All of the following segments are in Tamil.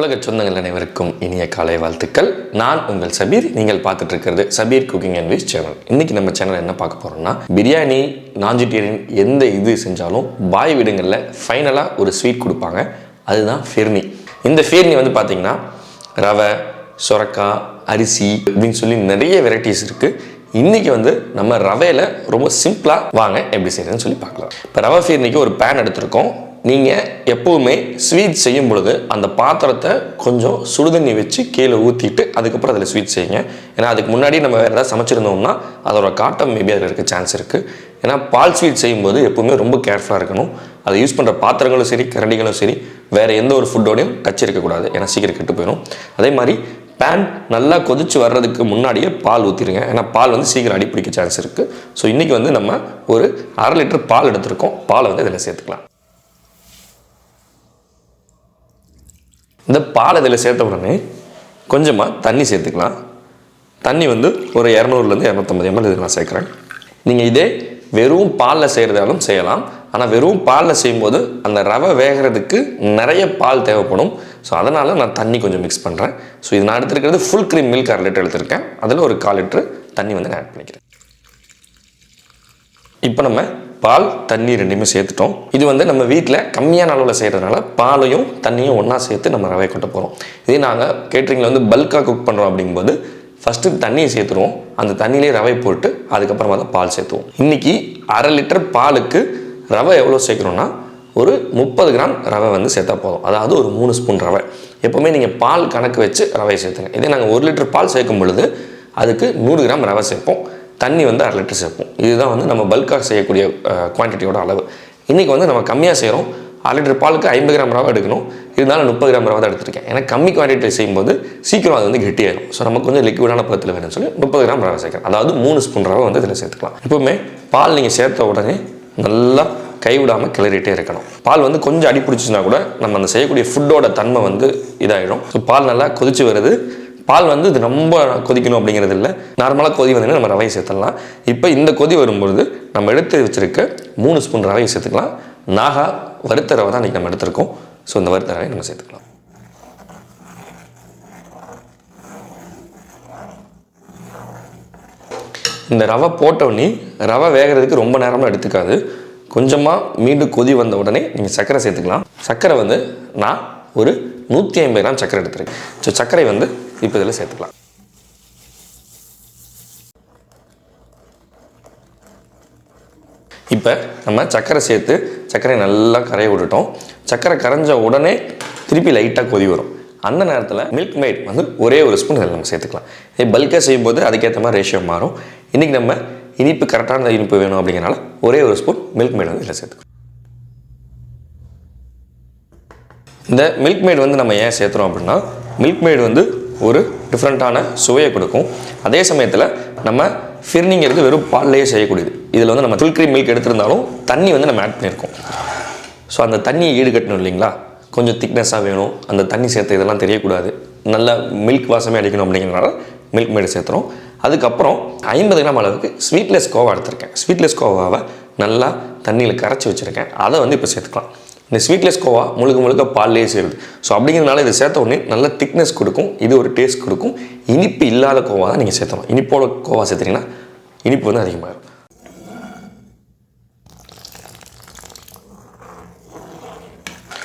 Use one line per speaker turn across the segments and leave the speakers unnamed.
சொந்தங்கள் அனைவருக்கும் இனிய காலை வாழ்த்துக்கள். நான் உங்கள் சபீர். நீங்கள் பார்த்துட்டு இருக்கிறது சபீர் குக்கிங் அண்ட் வீஸ் சேனல். இன்னைக்கு நம்ம சேனல் என்ன பார்க்க போறோம்னா பிரியாணி நான்ஜிட்டேரியன் எந்த இது செஞ்சாலும் பாய் வீடுங்களில் ஃபைனலாக ஒரு ஸ்வீட் கொடுப்பாங்க. அதுதான் ஃபெர்னி. இந்த ஃபெர்னி வந்து பார்த்தீங்கன்னா ரவை சுரக்கா அரிசி அப்படின்னு சொல்லி நிறைய வெரைட்டிஸ் இருக்குது இன்னைக்கு வந்து நம்ம ரவையில் ரொம்ப சிம்பிளாக வாங்க எப்படி செய்யறதுன்னு சொல்லி பார்க்கலாம். இப்போ ரவை ஃபீர்னிக்கு ஒரு பேன் எடுத்திருக்கோம். நீங்கள் எப்போவுமே ஸ்வீட் செய்யும் பொழுது அந்த பாத்திரத்தை கொஞ்சம் சுடுதண்ணி வச்சு கீழே ஊற்றிட்டு அதுக்கப்புறம் அதில் ஸ்வீட் செய்யுங்க. ஏன்னா அதுக்கு முன்னாடி நம்ம வேறு ஏதாவது சமைச்சிருந்தோம்னா அதோட காட்டம் மேபி அதில் இருக்க சான்ஸ் இருக்குது ஏன்னா பால் ஸ்வீட் செய்யும்போது எப்போவுமே ரொம்ப கேர்ஃபுல்லாக இருக்கணும். அதை யூஸ் பண்ணுற பாத்திரங்களும் சரி கரண்டிகளும் சரி வேறு எந்த ஒரு ஃபுட்டோடையும் டச் இருக்கக்கூடாது ஏன்னா சீக்கிரம் கெட்டு போயிடும் அதே மாதிரி பேன் நல்லா கொதிச்சு வர்றதுக்கு முன்னாடியே பால் ஊற்றிடுங்க ஏன்னா பால் வந்து சீக்கிரம் அடிப்பிடிக்க சான்ஸ் இருக்குது ஸோ இன்றைக்கி வந்து நம்ம ஒரு அரை லிட்டர் பால் எடுத்திருக்கோம். பாலை வந்து இதில் சேர்த்துக்கலாம். இந்த பால் இதில் சேர்த்த உடனே கொஞ்சமாக தண்ணி சேர்த்துக்கலாம். தண்ணி வந்து ஒரு இரநூறுலேருந்து இரநூத்தம்பது எம்எல் இதுக்கு நான் சேர்க்குறேன். நீங்கள் இதே வெறும் பாலில் செய்கிறதாலும் செய்யலாம். ஆனால் வெறும் பாலில் செய்யும்போது அந்த ரவை வேகிறதுக்கு நிறைய பால் தேவைப்படும். ஸோ அதனால் நான் தண்ணி கொஞ்சம் மிக்ஸ் பண்ணுறேன் ஸோ இது நான் எடுத்துருக்கிறது ஃபுல் க்ரீம் மில்க் அரை லிட்டர் எடுத்திருக்கேன். அதில் ஒரு கால் லிட்ரு தண்ணி வந்து நான் ஆட் பண்ணிக்கிறேன். இப்போ நம்ம பால் தண்ணி ரெண்டையுமே சேர்த்துட்டோம். இது வந்து நம்ம வீட்டில் கம்மியான அளவில் செய்கிறதுனால பாலையும் தண்ணியும் ஒன்றா சேர்த்து நம்ம ரவை கொட்ட போகிறோம் இதே நாங்கள் கேட்ரிங்கில் வந்து பல்காக குக் பண்ணுறோம் அப்படிங்கும்போது ஃபஸ்ட்டு தண்ணியை சேர்த்துருவோம். அந்த தண்ணியிலே ரவை போட்டு அதுக்கப்புறமா தான் பால் சேர்த்துவோம். இன்றைக்கி அரை லிட்டர் பாலுக்கு ரவை எவ்வளோ சேர்க்குறோன்னா ஒரு முப்பது கிராம் ரவை வந்து சேர்த்தா போதும். அதாவது ஒரு மூணு ஸ்பூன் ரவை. எப்போவுமே நீங்கள் பால் கணக்கு வச்சு ரவை சேர்த்துங்க. இதே நாங்கள் ஒரு லிட்டர் பால் சேர்க்கும் பொழுது அதுக்கு நூறு கிராம் ரவை சேர்ப்போம். தண்ணி வந்து அரை லிட்டர் சேர்ப்போம். இதுதான் வந்து நம்ம பல்காக செய்யக்கூடிய குவான்டிட்டியோட அளவு. இன்றைக்கி வந்து நம்ம கம்மியாக செய்கிறோம் அரை லிட்டர் பாலுக்கு ஐம்பது கிராம் ரவை எடுக்கணும். இருந்தாலும் முப்பது கிராம் ரவை தான் எடுத்திருக்கேன். ஏன்னா கம்மி குவான்டிட்டி செய்யும்போது சீக்கிரம் அது வந்து கெட்டியாயிடும் ஸோ நமக்கு கொஞ்சம் லிக்விடான பதத்தில் வேணும்னு சொல்லி முப்பது கிராம் ரவை சேர்க்கலாம். அதாவது மூணு ஸ்பூன் ரவை வந்து இதில் சேர்த்துக்கலாம். எப்பவுமே பால் நீங்கள் சேர்த்த உடனே நல்லா கைவிடாமல் கிளறிட்டே இருக்கணும். பால் வந்து கொஞ்சம் அடி பிடிச்சிச்சுன்னா கூட நம்ம அந்த செய்யக்கூடிய ஃபுட்டோட தன்மை வந்து இதாகிடும் ஸோ பால் நல்லா கொதிச்சு வருது. பால் வந்து இது ரொம்ப கொதிக்கணும் அப்படிங்கிறது இல்லை. நார்மலாக கொதி வந்தீங்கன்னா நம்ம ரவையை சேர்த்துடலாம். இப்போ இந்த கொதி வரும்பொழுது நம்ம எடுத்து வச்சிருக்க மூணு ஸ்பூன் ரவையை சேர்த்துக்கலாம். நாகா வறுத்த ரவை தான் இன்றைக்கி நம்ம எடுத்திருக்கோம். ஸோ இந்த வறுத்த ரவையை நம்ம சேர்த்துக்கலாம். இந்த ரவை போட்டவுடனே ரவை வேகிறதுக்கு ரொம்ப நேரமாக எடுத்துக்காது. கொஞ்சமாக மீண்டும் கொதி வந்த உடனே நீங்கள் சர்க்கரை சேர்த்துக்கலாம். சர்க்கரை வந்து நான் ஒரு நூற்றி ஐம்பது கிராம் சர்க்கரை எடுத்துருக்கேன். ஸோ சர்க்கரை வந்து இப்போ இதில் சேர்த்துக்கலாம். இப்போ நம்ம சர்க்கரை சேர்த்து சர்க்கரை நல்லா கரைய விட்டுட்டோம். சர்க்கரை கரைஞ்ச உடனே திருப்பி லைட்டாக கொதி வரும். அந்த நேரத்தில் மில்க் மேட் வந்து ஒரே ஒரு ஸ்பூன் இதில் நம்ம சேர்த்துக்கலாம். இதே பல்காக செய்யும்போது அதுக்கேற்ற மாதிரி ரேஷியோ மாறும். இன்றைக்கி நம்ம இனிப்பு கரெக்டான இனிப்பு வேணும் அப்படிங்கிறனால ஒரே ஒரு ஸ்பூன் மில்க் மேட் வந்து இதில் சேர்த்துக்கலாம். இந்த மில்க் மேட் வந்து நம்ம ஏன் சேர்த்துறோம் அப்படின்னா மில்க் மேட் வந்து ஒரு டிஃப்ரெண்ட்டான சுவையை கொடுக்கும். அதே சமயத்தில் நம்ம ஃபிர்னிங்கிறது வெறும் பால்லையே செய்யக்கூடியது. இதில் வந்து நம்ம ஃபுல் க்ரீம் மில்க் எடுத்திருந்தாலும் தண்ணி வந்து நம்ம ஆட் பண்ணியிருக்கோம் ஸோ அந்த தண்ணியை ஈடுகட்டணும் இல்லைங்களா? கொஞ்சம் திக்னஸாக வேணும். அந்த தண்ணி சேர்த்த இதெல்லாம் தெரியக்கூடாது. நல்லா மில்க் வாசமே அடிக்கணும் அப்படிங்கிறனால மில்க் மேடு சேர்த்துறோம். அதுக்கப்புறம் ஐம்பது கிராம் அளவுக்கு ஸ்வீட்லெஸ் கோவா எடுத்திருக்கேன். ஸ்வீட்லெஸ் கோவாவை நல்லா தண்ணியில் கரைச்சி வச்சுருக்கேன். அதை வந்து இப்போ சேர்த்துக்கலாம். இந்த ஸ்வீட்லெஸ் கோவா முழுக்க முழுக்க பால்லேயே சேருது. ஸோ அப்படிங்கிறதுனால இதை சேர்த்த உடனே நல்ல திக்னஸ் கொடுக்கும். இது ஒரு டேஸ்ட் கொடுக்கும். இனிப்பு இல்லாத கோவா தான் நீங்கள் சேர்த்தணும். இனிப்போட கோவா சேர்த்துறீங்கன்னா இனிப்பு வந்து அதிகமாகிடும்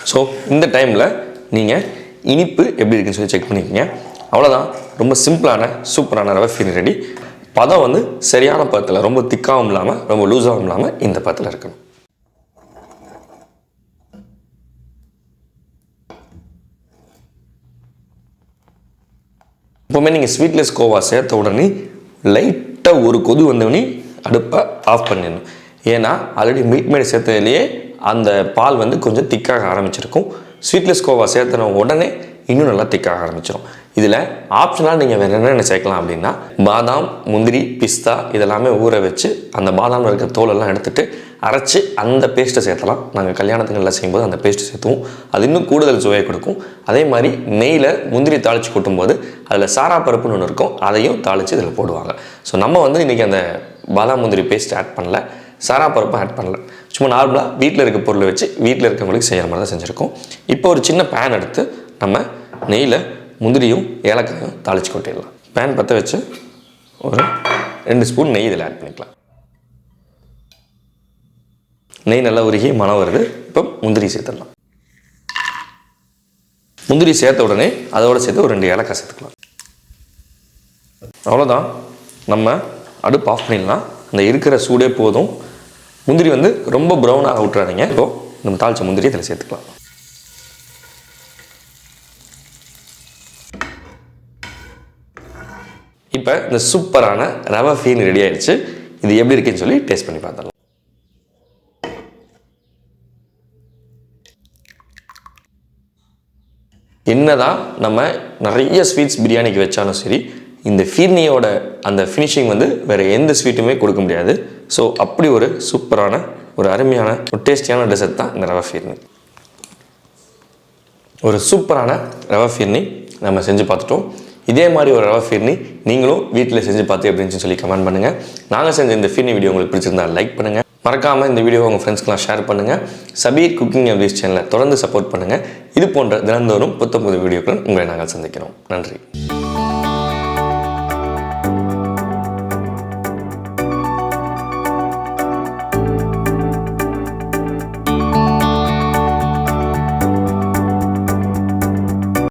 ஸோ இந்த டைமில் நீங்கள் இனிப்பு எப்படி இருக்குன்னு சொல்லி செக் பண்ணிக்கோங்க. அவ்வளோதான் ரொம்ப சிம்பிளான சூப்பரான ரவை ஃபீல் ரெடி பதம் வந்து சரியான பதத்தில் ரொம்ப திக்காகவும் இல்லாமல் ரொம்ப லூஸாகவும் இல்லாமல் இந்த பதத்தில் இருக்கணும். எப்போவுமே நீங்கள் ஸ்வீட்லெஸ் கோவா சேர்த்த உடனே லைட்டாக ஒரு கொது வந்தவொடனே அடுப்பை ஆஃப் பண்ணிடணும். ஏன்னா ஆல்ரெடி மில்க் மேட் சேர்த்ததுலேயே அந்த பால் வந்து கொஞ்சம் திக்காக ஆரம்பிச்சிருக்கும். ஸ்வீட்லெஸ் கோவா சேர்த்தன உடனே இன்னும் நல்லா திக்காக ஆரம்பிச்சிடும் இதில் ஆப்ஷனாக நீங்கள் வேறு என்னென்ன சேர்க்கலாம் அப்படின்னா பாதாம் முந்திரி பிஸ்தா இதெல்லாமே ஊற வச்சு அந்த பாதாமில் இருக்க தோலெல்லாம் எடுத்துகிட்டு அரைச்சி அந்த பேஸ்ட்டை சேர்த்தலாம். நாங்கள் கல்யாணத்துங்களில் செய்யும்போது அந்த பேஸ்ட்டு சேர்த்துவோம். அது இன்னும் கூடுதல் சுவையை கொடுக்கும். அதே மாதிரி நெய்யில் முந்திரி தாளித்து கொட்டும்போது அதில் சாரா பருப்புன்னு ஒன்று இருக்கும் அதையும் தாளித்து இதில் போடுவாங்க. ஸோ நம்ம வந்து இன்றைக்கி அந்த பாதாம் முந்திரி பேஸ்ட் ஆட் பண்ணல சாரா பருப்பும் ஆட் பண்ணல. சும்மா நார்மலாக வீட்டில் இருக்க பொருளை வச்சு வீட்டில் இருக்கவங்களுக்கு செய்கிற மாதிரி தான் செஞ்சுருக்கோம். இப்போ ஒரு சின்ன பேன் எடுத்து நம்ம நெய்யில் முந்திரியும் ஏலக்காயும் தாளிச்சு கொட்டிடலாம். பேன் பற்ற வச்சு ஒரு ரெண்டு ஸ்பூன் நெய் இதில் ஆட் பண்ணிக்கலாம். நெய் நல்லா உருகி மனம் வருது இப்போ முந்திரி சேர்த்துடலாம். முந்திரி சேர்த்த உடனே அதோட சேர்த்து ஒரு ரெண்டு ஏலக்காய் சேர்த்துக்கலாம். அவ்வளோதான் நம்ம அடுப்பு ஆஃப் பண்ணிடலாம். அந்த இருக்கிற சூடே போதும். முந்திரி வந்து ரொம்ப ப்ரௌனாக விட்டுறாதீங்க இப்போ நம்ம தாளிச்ச முந்திரி இதில் சேர்த்துக்கலாம். இப்போ இந்த சூப்பரான ரவை ஃபீன் ரெடி ஆயிடுச்சு. இது எப்படி இருக்குன்னு சொல்லி டேஸ்ட் பண்ணி பார்த்துடலாம். என்னதான் நம்ம நிறைய ஸ்வீட்ஸ் பிரியாணிக்கு வச்சாலும் சரி இந்த ஃபீர்னியோட அந்த ஃபினிஷிங் வந்து வேறு எந்த ஸ்வீட்டுமே கொடுக்க முடியாது. ஸோ அப்படி ஒரு சூப்பரான ஒரு அருமையான ஒரு டேஸ்டியான டெசர்ட் தான் இந்த ரவை ஃபீர்னி ஒரு சூப்பரான ரவா ஃபீர்னி நம்ம செஞ்சு பார்த்துட்டோம். இதே மாதிரி ஒரு ரவை ஃபீர்னி நீங்களும் வீட்டில் செஞ்சு பார்த்து அப்படின்னு சொல்லி கமெண்ட் பண்ணுங்கள் நாங்கள் செஞ்ச இந்த ஃபீர்னி வீடியோ உங்களுக்கு பிடிச்சிருந்தா லைக் பண்ணுங்கள் மறக்காமல் இந்த வீடியோ உங்கள் ஃப்ரெண்ட்ஸ்க்கெலாம் ஷேர் பண்ணுங்கள் சபீர் குக்கிங் அப்டேஸ் சேனலை தொடர்ந்து சப்போர்ட் பண்ணுங்கள் இது போன்ற தினந்தோறும் புத்தம் புது வீடியோக்களும் உங்களை நாங்கள் சந்திக்கிறோம். நன்றி.